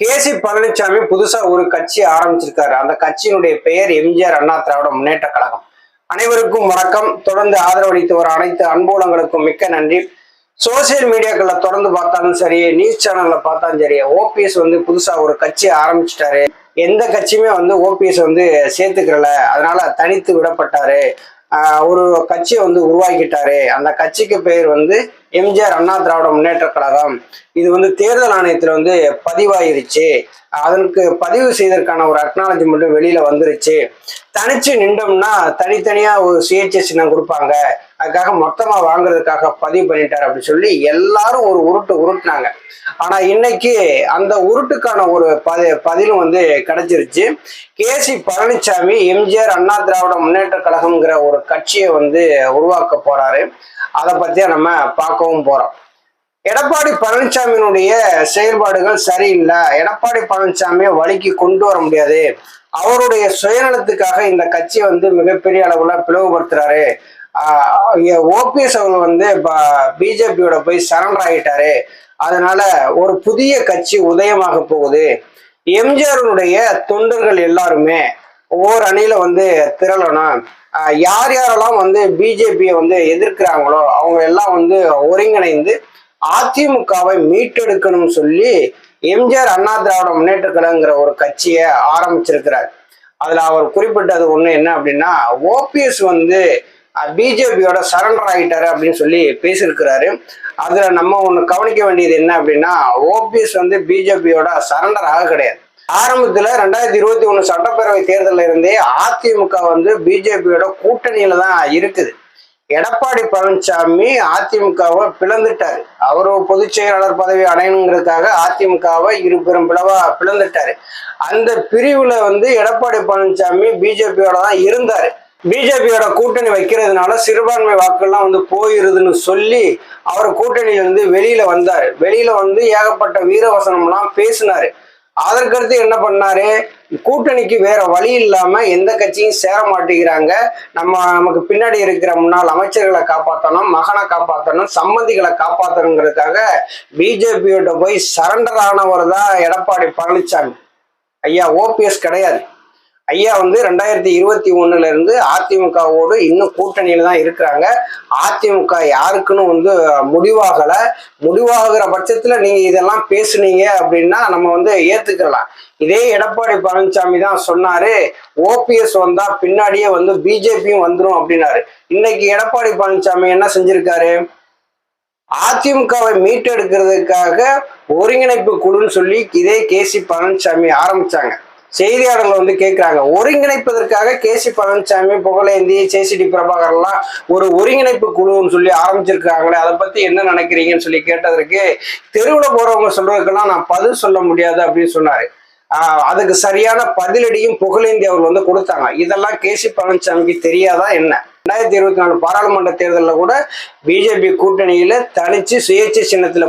கேசி பழனிசாமி புதுசா ஒரு கட்சி ஆரம்பிச்சிருக்காரு. அந்த கட்சியினுடைய பெயர் எம்ஜிஆர் அண்ணா திராவிட முன்னேற்ற கழகம். அனைவருக்கும் வணக்கம். தொடர்ந்து ஆதரவளித்து வர அனைத்து அன்புலங்களுக்கும் மிக்க நன்றி. சோசியல் மீடியாக்கள்ல தொடர்ந்து பார்த்தாலும் சரி நியூஸ் சேனல்ல பார்த்தாலும் சரி ஓபிஎஸ் வந்து புதுசா ஒரு கட்சி ஆரம்பிச்சிட்டாரு. எந்த கட்சியுமே வந்து ஓபிஎஸ் வந்து சேர்த்துக்கிறல. அதனால தனித்து விடப்பட்டாரு. ஒரு கட்சியை வந்து உருவாக்கிட்டாரு. அந்த கட்சிக்கு பெயர் வந்து எம்ஜிஆர் அண்ணா திராவிட முன்னேற்ற கழகம். இது வந்து தேர்தல் ஆணையத்தில் வந்து பதிவாயிருச்சு. அதற்கு பதிவு செய்ததற்கான ஒரு அக்னாலஜ்மெண்ட் வெளியில வந்துருச்சு. தனிச்சு நின்றோம்னா தனித்தனியா ஒரு சுயேட்சை சின்னம் கொடுப்பாங்க. அதுக்காக மொத்தமா வாங்குறதுக்காக பதிவு பண்ணிட்டார் அப்படின்னு சொல்லி எல்லாரும் ஒரு உருட்டு உருட்டுனாங்க. ஆனா இன்னைக்கு அந்த உருட்டுக்கான ஒரு பதி பதிலும் வந்து கிடைச்சிருச்சு. கேசி பழனிசாமி எம்ஜிஆர் அண்ணா திராவிட முன்னேற்ற கழகம்ங்கிற ஒரு கட்சியை வந்து உருவாக்க போறாரு. அதை பத்தியா நம்ம பார்க்கவும் போறோம். எடப்பாடி பழனிசாமியினுடைய செயல்பாடுகள் சரியில்லை. எடப்பாடி பழனிசாமியை வழிக்கு கொண்டு வர முடியாது. அவருடைய சுயநலத்துக்காக இந்த கட்சியை வந்து மிகப்பெரிய அளவுல பிளவுபடுத்துறாரு. ஓபிஎஸ் அவங்க வந்து பிஜேபியோட போய் சரண்டர் ஆகிட்டாரு. அதனால ஒரு புதிய கட்சி உதயமாக போகுது. எம்ஜிஆருடைய தொண்டர்கள் எல்லாருமே ஒவ்வொரு அணியில வந்து திரளணும். யார் யாரெல்லாம் வந்து பிஜேபியை வந்து எதிர்க்கிறாங்களோ அவங்க எல்லாம் வந்து ஒருங்கிணைந்து அதிமுகவை மீட்டெடுக்கணும்னு சொல்லி எம்ஜிஆர் அண்ணா திராவிட முன்னேற்ற கழகங்கிற ஒரு கட்சியை ஆரம்பிச்சிருக்கிறார். அதுல அவர் குறிப்பிட்டது ஒண்ணு என்ன அப்படின்னா ஓபிஎஸ் வந்து பிஜேபியோட சரண்டர் ஆகிட்டாரு அப்படின்னு சொல்லி பேசியிருக்கிறாரு. அதுல நம்ம ஒண்ணு கவனிக்க வேண்டியது என்ன அப்படின்னா ஓபிஎஸ் வந்து பிஜேபியோட சரண்டர் ஆக கிடையாது. ஆரம்பத்துல ரெண்டாயிரத்தி இருபத்தி ஒண்ணு சட்டப்பேரவை தேர்தலில் இருந்தே அதிமுக வந்து பிஜேபியோட கூட்டணியில தான் இருக்குது. எடப்பாடி பழனிசாமி அதிமுகவை பிளந்துட்டாரு. அவரு பொதுச் செயலாளர் பதவி அடையணுங்கிறதுக்காக அதிமுகவை இரு பெரும் பிளவா பிளந்துட்டாரு. அந்த பிரிவுல வந்து எடப்பாடி பழனிசாமி பிஜேபியோட தான் இருந்தாரு. பிஜேபியோட கூட்டணி வைக்கிறதுனால சிறுபான்மை வாக்குலாம் வந்து போயிருதுன்னு சொல்லி அவர் கூட்டணியிலிருந்து வெளியில வந்தார். வெளியில வந்து ஏகப்பட்ட வீரவசனம்லாம் பேசினாரு. அதற்கடுத்து என்ன பண்ணாரு? கூட்டணிக்கு வேற வழி இல்லாம எந்த கட்சியும் சேர மாட்டேங்கிறாங்க. நம்ம நமக்கு பின்னாடி இருக்கிற முன்னாள் அமைச்சர்களை காப்பாற்றணும் மகனை காப்பாற்றணும் சம்மந்திகளை காப்பாற்றணுங்கிறதுக்காக பிஜேபியோட போய் சரண்டர் ஆனவர் தான் எடப்பாடி பழனிசாமி ஐயா ஓபிஎஸ் கிடையாது. ஐயா வந்து ரெண்டாயிரத்தி இருபத்தி ஒண்ணுல இருந்து அதிமுகவோடு இன்னும் கூட்டணியில தான் இருக்கிறாங்க. அதிமுக யாருக்குன்னு வந்து முடிவாகல. முடிவாகிற பட்சத்துல நீங்க இதெல்லாம் பேசுனீங்க அப்படின்னா நம்ம வந்து ஏத்துக்கலாம். இதே எடப்பாடி பழனிசாமி தான் சொன்னாரு ஓபிஎஸ் வந்தா பின்னாடியே வந்து பிஜேபியும் வந்துடும் அப்படின்னாரு. இன்னைக்கு எடப்பாடி பழனிசாமி என்ன செஞ்சிருக்காரு? அதிமுகவை மீட்டெடுக்கிறதுக்காக ஒருங்கிணைப்பு குழுன்னு சொல்லி இதே கேசி பழனிசாமி ஆரம்பிச்சாங்க. செய்தியாளர்கள் வந்து கேட்கிறாங்க ஒருங்கிணைப்பதற்காக கேசி பழனிசாமி புகழேந்தி சேசிடி பிரபாகர்லாம் ஒரு ஒருங்கிணைப்பு குழுன்னு சொல்லி ஆரம்பிச்சிருக்காங்களே அதை பத்தி என்ன நினைக்கிறீங்கன்னு சொல்லி கேட்டதற்கு தெருவில் போறவங்க சொல்றதுக்கெல்லாம் நான் பதில் சொல்ல முடியாது அப்படின்னு சொன்னாரு. அதுக்கு சரியான பதிலடியும் புகழேந்தி அவர்கள் வந்து கொடுத்தாங்க. இதெல்லாம் கேசி பழனிசாமிக்கு தெரியாதா என்ன? ரெண்டாயிரத்தி இருபத்தி நாலு பாராளுமன்ற தேர்தலில் கூட பிஜேபி கூட்டணியில தனிச்சு சுயேட்சை சின்னத்துல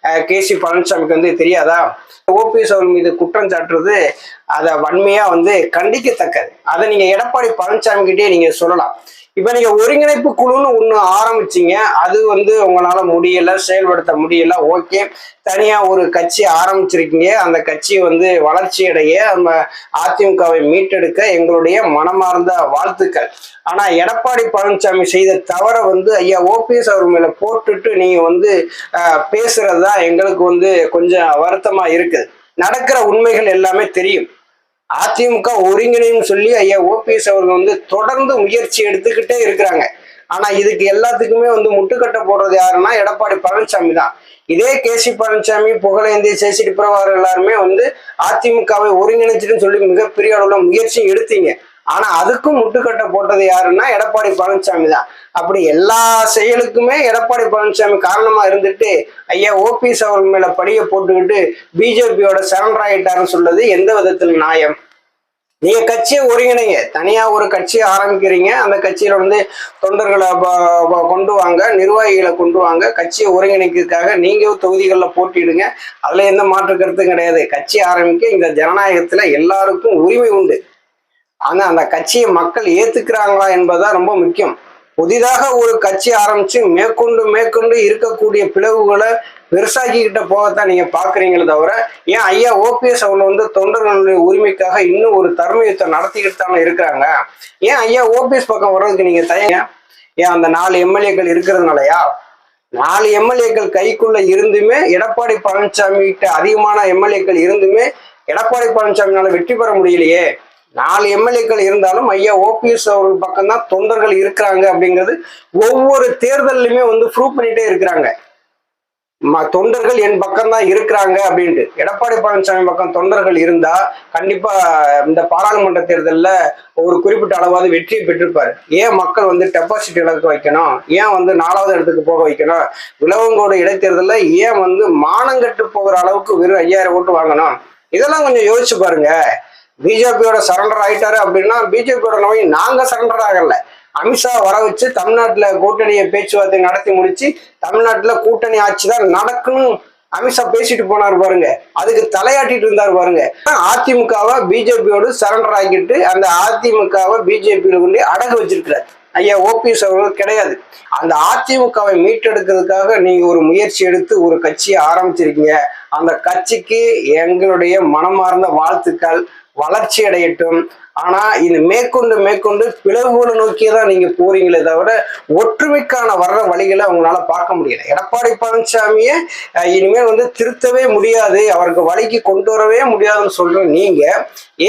கே சி பழனிசாமிக்கு வந்து தெரியாதா? ஓபிஎஸ் அவர் மீது குற்றம் சாட்டுறது அதை வன்மையா வந்து கண்டிக்கத்தக்கது. அதை நீங்க எடப்பாடி பழனிசாமி கிட்டே நீங்க சொல்லலாம். இப்போ நீங்கள் ஒருங்கிணைப்பு குழுன்னு ஒன்று ஆரம்பிச்சிங்க அது வந்து உங்களால் முடியலை செயல்படுத்த முடியல ஓகே. தனியாக ஒரு கட்சி ஆரம்பிச்சிருக்கீங்க. அந்த கட்சி வந்து வளர்ச்சி அடைய நம்ம அதிமுகவை மீட்டெடுக்க எங்களுடைய மனமார்ந்த வாழ்த்துக்கள். ஆனால் எடப்பாடி பழனிசாமி செய்த தவறை வந்து ஐயா ஓபிஎஸ் அவர் மேலே போட்டுட்டு நீங்கள் வந்து பேசுகிறது தான் எங்களுக்கு வந்து கொஞ்சம் வருத்தமாக இருக்குது நடக்கிற உண்மைகள் எல்லாமே தெரியும். அதிமுக ஒருங்கிணைன்னு சொல்லி ஐயா ஓபிஎஸ் அவர்கள் வந்து தொடர்ந்து முயற்சி எடுத்துக்கிட்டே இருக்கிறாங்க. ஆனா இதுக்கு எல்லாத்துக்குமே வந்து முட்டுக்கட்டை போடுறது யாருன்னா எடப்பாடி பழனிசாமி தான். இதே கேசி பழனிசாமி புகழேந்தி சேசிடி பிரபாகர் எல்லாருமே வந்து அதிமுகவை ஒருங்கிணைச்சிட்டுன்னு சொல்லி மிகப்பெரிய அளவுல முயற்சி எடுத்தீங்க. ஆனா அதுக்கும் முட்டுக்கட்டை போட்டது யாருன்னா எடப்பாடி பழனிசாமி தான். அப்படி எல்லா செயலுக்குமே எடப்பாடி பழனிசாமி காரணமா இருந்துட்டு ஐயா ஓபிஎஸ் அவர்கள் மேல படியை போட்டுக்கிட்டு பிஜேபியோட சரண்டர் ஆகிட்டாருன்னு சொல்றது எந்த விதத்தில் நியாயம். நீங்க கட்சியை ஒருங்கிணைங்க. தனியா ஒரு கட்சியை ஆரம்பிக்கிறீங்க. அந்த கட்சியில வந்து தொண்டர்களை கொண்டு வாங்க நிர்வாகிகளை கொண்டு வாங்க கட்சியை ஒருங்கிணைக்கிறதுக்காக நீங்க தொகுதிகளில் போட்டிடுங்க அதுல எந்த மாற்று கருத்தும் கிடையாது. கட்சி ஆரம்பிக்க இந்த ஜனநாயகத்துல எல்லாருக்கும் உரிமை உண்டு. ஆனா அந்த கட்சியை மக்கள் ஏத்துக்கிறாங்களா என்பதுதான் ரொம்ப முக்கியம். புதிதாக ஒரு கட்சி ஆரம்பிச்சு மேற்கொண்டு மேற்கொண்டு இருக்கக்கூடிய பிளவுகளை பெருசாக்கிக்கிட்ட போகத்தான் நீங்க பாக்குறீங்களே தவிர ஏன் ஐயா ஓபிஎஸ் அவங்க வந்து தொண்டர்களுடைய உரிமைக்காக இன்னும் ஒரு தர்ம யுத்தம் நடத்திக்கிட்டு தானே இருக்கிறாங்க? ஏன் ஐயா ஓபிஎஸ் பக்கம் வர்றதுக்கு நீங்க தயங்க? ஏன் அந்த நாலு எம்எல்ஏக்கள் இருக்கிறதுனாலயா? நாலு எம்எல்ஏக்கள் கைக்குள்ள இருந்துமே எடப்பாடி பழனிசாமி கிட்ட அதிகமான எம்எல்ஏக்கள் இருந்துமே எடப்பாடி பழனிசாமினால வெற்றி பெற முடியலையே. நாலு எம்எல்ஏக்கள் இருந்தாலும் ஐயா ஓபிஎஸ் அவர்கள் பக்கம்தான் தொண்டர்கள் இருக்கிறாங்க அப்படிங்கிறது ஒவ்வொரு தேர்தல்லையுமே வந்து ப்ரூவ் பண்ணிட்டே இருக்கிறாங்க. தொண்டர்கள் என் பக்கம் தான் இருக்கிறாங்க அப்படின்ட்டு. எடப்பாடி பழனிசாமி பக்கம் தொண்டர்கள் இருந்தா கண்டிப்பா இந்த பாராளுமன்ற தேர்தலில் ஒரு குறிப்பிட்ட அளவாவது வெற்றியை பெற்றிருப்பாரு. ஏன் மக்கள் வந்து டெபாசிட் இழக்க வைக்கணும்? ஏன் வந்து நாலாவது இடத்துக்கு போக வைக்கணும்? விலவங்கோட இடைத்தேர்தலில் ஏன் வந்து மானங்கட்டு போகிற அளவுக்கு வெறும் ஐயாயிரம் ஓட்டு வாங்கணும்? இதெல்லாம் கொஞ்சம் யோசிச்சு பாருங்க. பிஜேபியோட சரண்டர் ஆயிட்டாரு அப்படின்னா பிஜேபியோட நோய் நாங்க சரண்டர் ஆகலை. அமித்ஷா வர வச்சு தமிழ்நாட்டில் கூட்டணியை பேச்சுவார்த்தை நடத்தி முடிச்சு தமிழ்நாட்டில் கூட்டணி ஆட்சி தான் நடக்கணும் அமித்ஷா பேசிட்டு போனார் பாருங்க. அதுக்கு தலையாட்டிட்டு இருந்தார் பாருங்க. அதிமுகவை பிஜேபியோடு சரண்டர் ஆக்கிட்டு அந்த அதிமுகவை பிஜேபியில கொண்டு அடகு வச்சிருக்கிறார். ஐயா ஓபிஎஸ் அவர்கள் கிடையாது. அந்த அதிமுகவை மீட்டெடுக்கிறதுக்காக நீங்க ஒரு முயற்சி எடுத்து ஒரு கட்சியை ஆரம்பிச்சிருக்கீங்க. அந்த கட்சிக்கு எங்களுடைய மனமார்ந்த வாழ்த்துக்கள் வளர்ச்சி அடையட்டும். ஆனா இது மேற்கொண்டு மேற்கொண்டு பிளவுகளை நோக்கியே தான் நீங்க போறீங்களே தவிர ஒற்றுமைக்கான வர்ற வழிகளை அவங்களால பார்க்க முடியல. எடப்பாடி பழனிசாமியை இனிமேல் வந்து திருத்தவே முடியாது அவருக்கு வழிக்கு கொண்டு வரவே முடியாதுன்னு சொல்ற நீங்க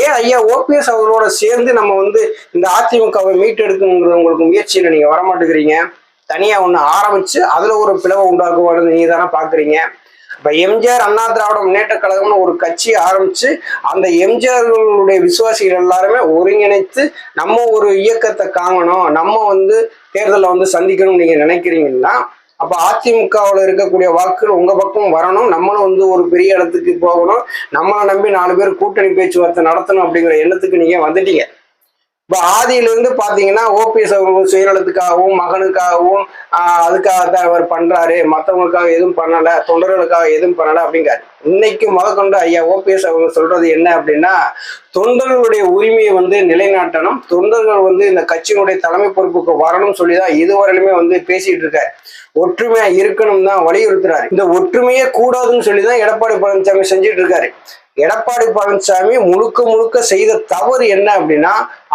ஏன் ஐயா ஓபிஎஸ் அவர்களோட சேர்ந்து நம்ம வந்து இந்த அதிமுகவை மீட்டெடுக்கணுங்கிற உங்களுக்கு முயற்சியில நீங்க வரமாட்டேங்கிறீங்க. தனியா ஒண்ணு ஆரம்பிச்சு அதுல ஒரு பிளவை உண்டாக்குவாரு நீங்க தானே பாக்குறீங்க. இப்ப எம்ஜிஆர் அண்ணா திராவிட முன்னேற்ற கழகம்னு ஒரு கட்சி ஆரம்பிச்சு அந்த எம்ஜிஆர்களுடைய விசுவாசிகள் எல்லாருமே ஒருங்கிணைத்து நம்ம ஒரு இயக்கத்தை காங்கணும் நம்ம வந்து தேர்தலில் வந்து சந்திக்கணும்னு நீங்க நினைக்கிறீங்கன்னா அப்ப அதிமுகவில் இருக்கக்கூடிய வாக்குகள் உங்க பக்கம் வரணும் நம்மளும் வந்து ஒரு பெரிய இடத்துக்கு போகணும் நம்மளை நம்பி நாலு பேர் கூட்டணி பேச்சுவார்த்தை நடத்தணும் அப்படிங்கிற எண்ணத்துக்கு நீங்க வந்துட்டீங்க. இப்ப ஆதியிலிருந்து பாத்தீங்கன்னா ஓபிஎஸ் அவர்கள் சுயநலத்துக்காகவும் மகனுக்காகவும் அதுக்காக அதுக்காகத்தான் அவர் பண்றாரு. மத்தவங்களுக்காக எதுவும் பண்ணல தொண்டர்களுக்காக எதுவும் பண்ணல அப்படிங்கிறாரு. இன்னைக்கு முதற்கொண்டு ஐயா ஓபிஎஸ் அவங்க சொல்றது என்ன அப்படின்னா தொண்டர்களுடைய உரிமையை வந்து நிலைநாட்டணும். தொண்டர்கள் வந்து இந்த கட்சியினுடைய தலைமை பொறுப்புக்கு வரணும்னு சொல்லி தான் இதுவரையிலுமே வந்து பேசிட்டு இருக்காரு. ஒற்றுமையா இருக்கணும் தான் வலியுறுத்துறாரு. இந்த ஒற்றுமையே கூடாதுன்னு சொல்லி தான் எடப்பாடி பழனிசாமி செஞ்சுட்டு இருக்காரு. எடப்பாடி பழனிசாமி முழுக்க முழுக்க செய்த தவறு என்ன அப்படின்னா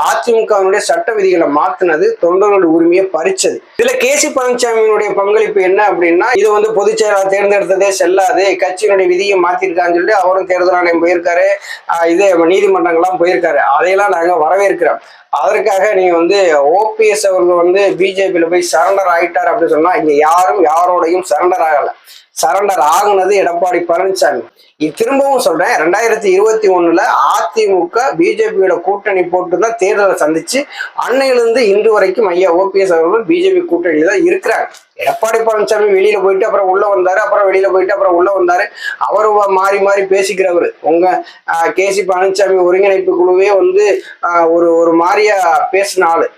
அதிமுகவினுடைய சட்ட விதிகளை மாத்தினது தொண்டர்களுடைய உரிமையை பறிச்சது. இதுல கேசி பழனிசாமியினுடைய பங்களிப்பு என்ன அப்படின்னா இது வந்து பொதுச் செயலாளர் தேர்ந்தெடுத்ததே செல்லாது கட்சியினுடைய விதியை மாத்திருக்கான்னு சொல்லிட்டு அவரும் தேர்தல் ஆணையம் போயிருக்காரு. இதே நீதிமன்றங்கள்லாம் போயிருக்காரு. அதையெல்லாம் நாங்க வரவேற்கிறோம். அதற்காக நீங்க வந்து ஓபிஎஸ் அவர்கள் வந்து பிஜேபியில போய் சரண்டர் ஆயிட்டார் அப்படின்னு சொன்னா இங்க யாரும் யாரோடையும் சரண்டர் ஆகல. சரண்டர் ஆகுனது எடப்பாடி பழனிசாமி. இது திரும்பவும் சொல்றேன் ரெண்டாயிரத்தி இருபத்தி ஒண்ணுல அதிமுக பிஜேபியோட கூட்டணி போட்டு தான் தேர்தலை சந்திச்சு அன்னையிலிருந்து இன்று வரைக்கும் ஐயா ஓபிஎஸ் அவர்களும் பிஜேபி கூட்டணியில தான் இருக்கிறாங்க. எடப்பாடி பழனிசாமி வெளியில போயிட்டு அப்புறம் உள்ள வந்தாரு அப்புறம் வெளியில போயிட்டு அப்புறம் உள்ள வந்தாரு. அவரு மாறி மாறி பேசிக்கிறவர். உங்க கேசி பழனிசாமி ஒருங்கிணைப்பு குழுவே வந்து ஒரு ஒரு மாதிரியா பேசின ஆளு.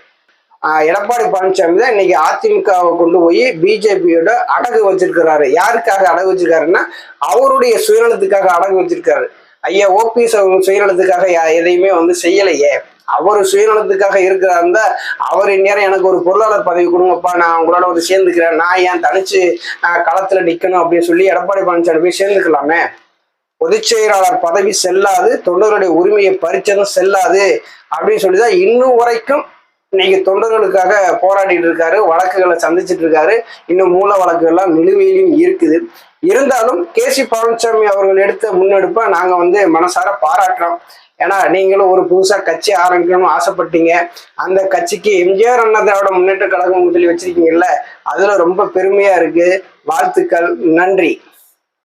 எடப்பாடி பழனிசாமி தான் இன்னைக்கு அதிமுகவை கொண்டு போய் பிஜேபியோட அடகு வச்சிருக்கிறாரு. யாருக்காக அடகு வச்சிருக்காருன்னா அவருடைய சுயநலத்துக்காக அடகு வச்சிருக்காரு. ஐயா ஓபிஎஸ் அவங்க சுயநலத்துக்காக யா- எதையுமே வந்து செய்யலையே. அவர் சுயநலத்துக்காக இருக்கிறாருந்தா அவர் இந்நேரம் எனக்கு ஒரு பொருளாளர் பதவி கொடுங்கப்பா நான் உங்களோட வந்து சேர்ந்துக்கிறேன். நான் ஏன் தனிச்சு ஆஹ், களத்துல நிக்கணும் அப்படின்னு சொல்லி எடப்பாடி பழனிசாமி போய் சேர்ந்துக்கலாமே? பொதுச் செயலாளர் பதவி செல்லாது தொண்டர்களுடைய உரிமையை பறிச்சதும் செல்லாது அப்படின்னு சொல்லிதான் இன்னும் வரைக்கும் இன்னைக்கு தொண்டர்களுக்காக போராடிட்டு இருக்காரு வழக்குகளை சந்திச்சிட்டு இருக்காரு. இன்னும் மூல வழக்குகள்லாம் நிலுவையிலும் இருக்குது. இருந்தாலும் கேசி பழனிசாமி அவர்கள் எடுத்த முன்னெடுப்பை நாங்கள் வந்து மனசார பாராட்டுறோம். ஏன்னா நீங்களும் ஒரு புதுசாக கட்சி ஆரம்பிக்கணும்னு ஆசைப்பட்டீங்க. அந்த கட்சிக்கு எம்ஜிஆர் அண்ணா திராவிட முன்னேற்ற கழகம் முதலி வச்சிருக்கீங்கல்ல அதில் ரொம்ப பெருமையாக இருக்குது வாழ்த்துக்கள். நன்றி.